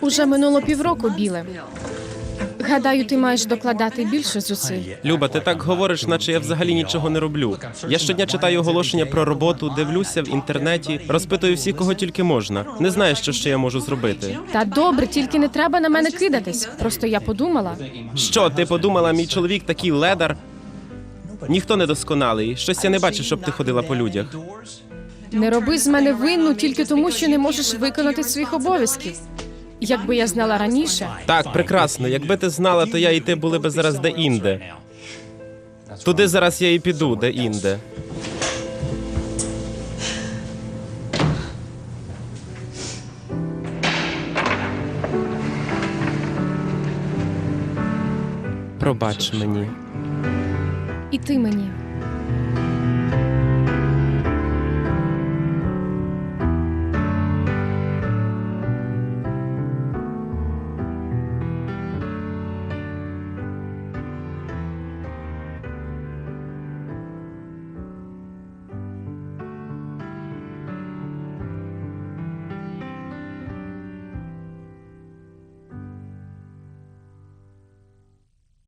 Уже минуло півроку, біле. Гадаю, ти маєш докладати більше зусиль. Люба, ти так говориш, наче я взагалі нічого не роблю. Я щодня читаю оголошення про роботу, дивлюся в інтернеті, розпитую всіх, кого тільки можна. Не знаю, що ще я можу зробити. Та добре, тільки не треба на мене кидатись. Просто я подумала. Що ти подумала, мій чоловік такий ледар? Ніхто не досконалий. Щось я не бачу, щоб ти ходила по людях. Не роби з мене винну тільки тому, що не можеш виконати своїх обов'язків. Якби я знала раніше, Так, прекрасно. Якби ти знала, то я і ти були би зараз де-інде. Туди зараз я і піду, де-інде. Пробач мені. і ти мені.